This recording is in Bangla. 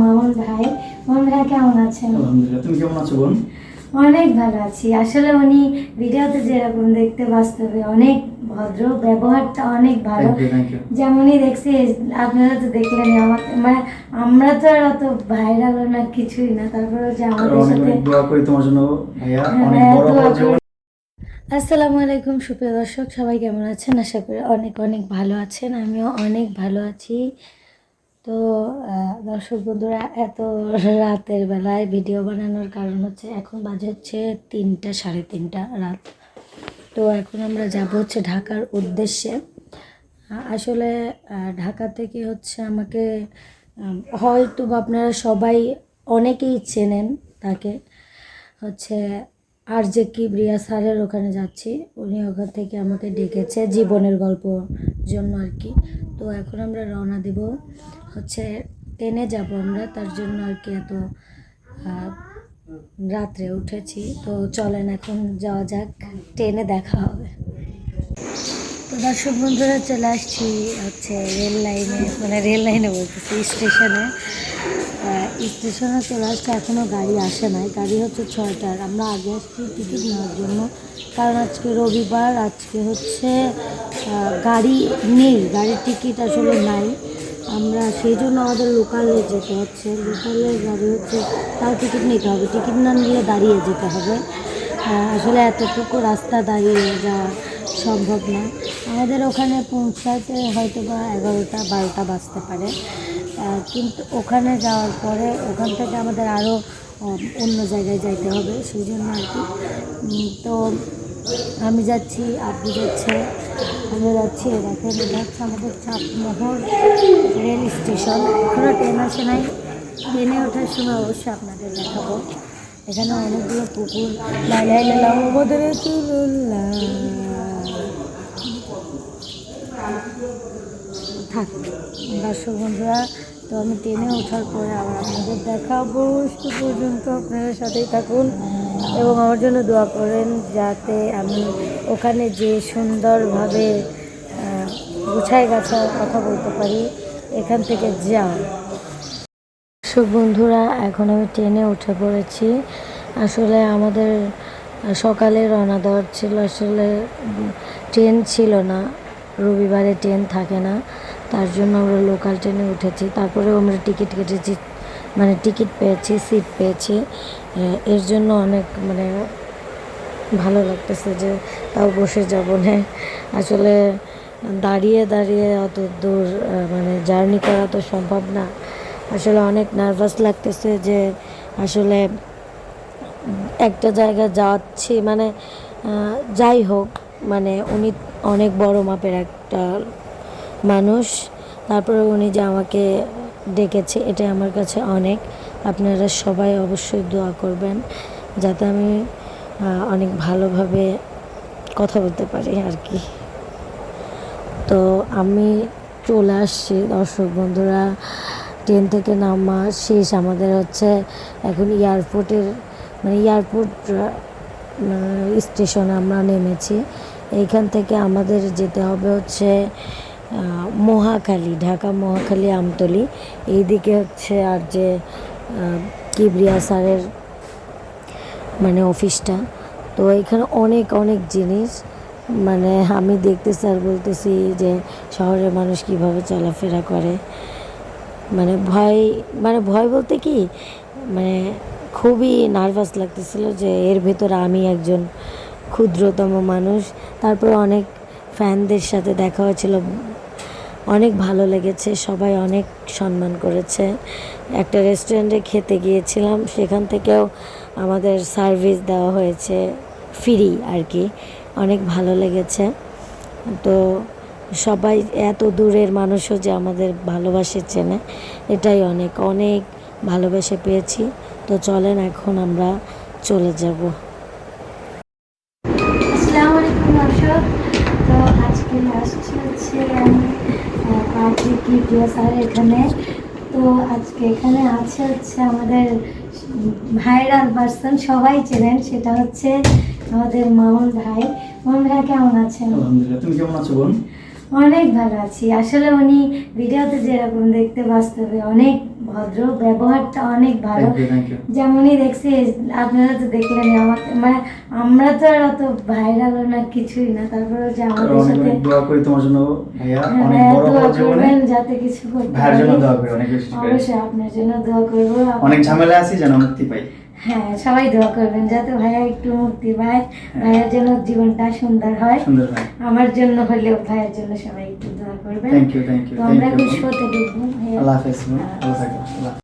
মামুন ভাই। মামুন ভাই কেমন আছেন? আলহামদুলিল্লাহ তুমি কেমন আছো বোন? অনেক ভালো আছি। আসলে উনি ভিডিওতে যেরকম দেখতে বাস্তবে অনেক ভদ্র ব্যবহারটা অনেক ভালো। যেমনই দেখছি আপনারা তো দেখলেন আমার মানে আমরা তো আর অত ভাইরাল না কিছুই না। তারপরে যে আমাদের সাথে দোয়া করি তোমার জন্য ভাইয়া। হ্যাঁ, অনেক বড় জন্য। আসসালামু আলাইকুম সুপ্রিয় দর্শক। সবাই কেমন আছেন? আশা করি অনেক অনেক ভালো আছেন। আমিও অনেক ভালো আছি। তো দর্শক বন্ধুরা, এত রাতের বেলায় ভিডিও বানানোর কারণ হচ্ছে এখন বাজে হচ্ছে তিনটা, সাড়ে তিনটা রাত। তো এখন আমরা যাব হচ্ছে ঢাকার উদ্দেশ্যে। আসলে ঢাকা থেকে হচ্ছে আমাকে হয়তো আপনারা সবাই অনেকেই চেনেন তাকে। হচ্ছে আর যে কিবরিয়া স্যারের ওখানে যাচ্ছি। উনি ওখান থেকে আমাকে ডেকেছে জীবনের গল্প জন্য আর কি। তো এখন আমরা রওনা দিব হচ্ছে ট্রেনে যাব আমরা, তার জন্য আর কি এত রাত্রে উঠেছি। তো চলেন এখন যাওয়া যাক, ট্রেনে দেখা হবে। তো দর্শক বন্ধুরা, চলে আসছি হচ্ছে রেল লাইনে মানে রেল লাইনে বলতেছি, স্টেশনে। স্টেশনে চলে আসছে এখনও গাড়ি আসে নাই। গাড়ি হচ্ছে ছয়টার। আমরা আগে আসছি টিকিট নেওয়ার জন্য। কারণ আজকে রবিবার, আজকে হচ্ছে গাড়ি নেই, গাড়ির টিকিট আসলে নাই। আমরা সেই জন্য আমাদের লোকালে যেতে হচ্ছে। লোকালে গাড়ি হচ্ছে তাও টিকিট নিতে হবে। টিকিট না নিলে দাঁড়িয়ে যেতে হবে। আসলে এতটুকু রাস্তা দাঁড়িয়ে যাওয়া সম্ভব না। আমাদের ওখানে পৌঁছাতে হয়তো বা এগারোটা, বারোটা বাজতে পারে। কিন্তু ওখানে যাওয়ার পরে ওখান থেকে আমাদের আরও অন্য জায়গায় যাইতে হবে। সেই জন্য আর কি। তো আমি যাচ্ছি, আপনি যাচ্ছে আমি যাচ্ছি দেখেন হচ্ছে আমাদের চাপমোহর রেল স্টেশন এখনও ট্রেন আসে নাই ট্রেনে ওঠার সময় অবশ্যই আপনাদের দেখাবো। এখানে অনেকগুলো পুকুর। লাইলাই রাসূলুল্লাহ থাক, দর্শক বন্ধুরা, তো আমি ট্রেনে ওঠার পরে আবার আপনাদের দেখাবো। পর্যন্ত আপনারা সাথেই থাকুন। এবং আমার জন্য দোয়া করেন যাতে আমি ওখানে যে সুন্দরভাবে গুছায় গাছা কথা বলতে পারি, এখান থেকে যাও। দর্শক বন্ধুরা, এখন আমি ট্রেনে উঠে পড়েছি। আসলে আমাদের সকালে রওনা দেওয়ার ছিল, আসলে ট্রেন ছিল না, রবিবারে ট্রেন থাকে না, তার জন্য আমরা লোকাল ট্রেনে উঠেছি। তারপরেও আমরা টিকিট কেটেছি মানে টিকিট পেয়েছি সিট পেয়েছি। এর জন্য অনেক মানে ভালো লাগতেছে যে তাও বসে যাব না। আসলে দাঁড়িয়ে দাঁড়িয়ে অত দূর মানে জার্নি করা তো সম্ভব না। আসলে অনেক নার্ভাস লাগতেছে যে আসলে একটা জায়গায় যাচ্ছি মানে যাই হোক মানে উনি অনেক বড় মাপের একটা মানুষ। তারপরে উনি যে আমাকে ডেকেছে এটা আমার কাছে অনেক। আপনারা সবাই অবশ্যই দোয়া করবেন যাতে আমি অনেক ভালোভাবে কথা বলতে পারি আর কি। তো আমি চলে আসছি, দর্শক বন্ধুরা। ট্রেন থেকে নামা শেষ। আমাদের হচ্ছে এখন এয়ারপোর্টের মানে এয়ারপোর্ট স্টেশনে আমরা নেমেছি। এইখান থেকে আমাদের যেতে হবে হচ্ছে মহাখালী, ঢাকা মহাখালী আমতলি। এইদিকে হচ্ছে আর যে কিবরিয়া স্যারের মানে অফিসটা। তো এখানে অনেক অনেক জিনিস। মানে আমি দেখতে স্যার বলতেছি যে, শহরের মানুষ কীভাবে চলাফেরা করে। মানে ভয় মানে ভয় বলতে কি? মানে খুবই নার্ভাস লাগতেছিল যে, এর ভেতরে আমি একজন ক্ষুদ্রতম মানুষ। তারপর অনেক ফ্যানদের সাথে দেখা হয়েছিল। অনেক ভালো লেগেছে, সবাই অনেক সম্মান করেছে। একটা রেস্টুরেন্টে খেতে গিয়েছিলাম, সেখান থেকেও আমাদের সার্ভিস দেওয়া হয়েছে ফ্রি আর কি। অনেক ভালো লেগেছে। তো সবাই এত দূরের মানুষও যে আমাদের ভালোবাসে, চেনে, এটাই অনেক। অনেক ভালোবেসে পেয়েছি। তো চলেন, এখন আমরা চলে যাব। পার্টি স্যার এখানে। তো আজকে এখানে আছে হচ্ছে আমাদের ভাইরাল পার্সন সবাই চেনেন সেটা হচ্ছে আমাদের মামুন ভাই। মামুন ভাই কেমন আছেন? আলহামদুলিল্লাহ তুমি কেমন আছো বোন? অনেক ভালো আছি। আসলে উনি ভিডিওতে যেরকম দেখতে বাস্তবে অনেক ভদ্র ব্যবহারটা অনেক ভালো। যেমনই দেখছি আপনারা তো দেখলেন আমাকে মানে আমরা তো আর অত ভাইরাল না কিছুই না। তারপরে যে আমাদের সাথে দোয়া করি তোমার জন্য ভাইয়া। হ্যাঁ, অনেক বড় বড় জীবনে যাতে কিছু করতে ভাইয়ের জন্য দোয়া করি অনেক বেশি। অবশ্যই আপনার জন্য দোয়া করব। অনেক ঝামেলা আছে যেন মুক্তি পাই। হ্যাঁ সবাই দোয়া করবেন যাতে ভাইয়া একটু মুক্তি পায় ভাইয়ার জন্য জীবনটা সুন্দর হয়। আমার জন্য হলেও ভাইয়ের জন্য সবাই একটু দোয়া করবেন। থ্যাংক ইউ থ্যাংক ইউ আমরা ইউ শোতে আল্লাহ হাফেজ থাকো আল্লাহ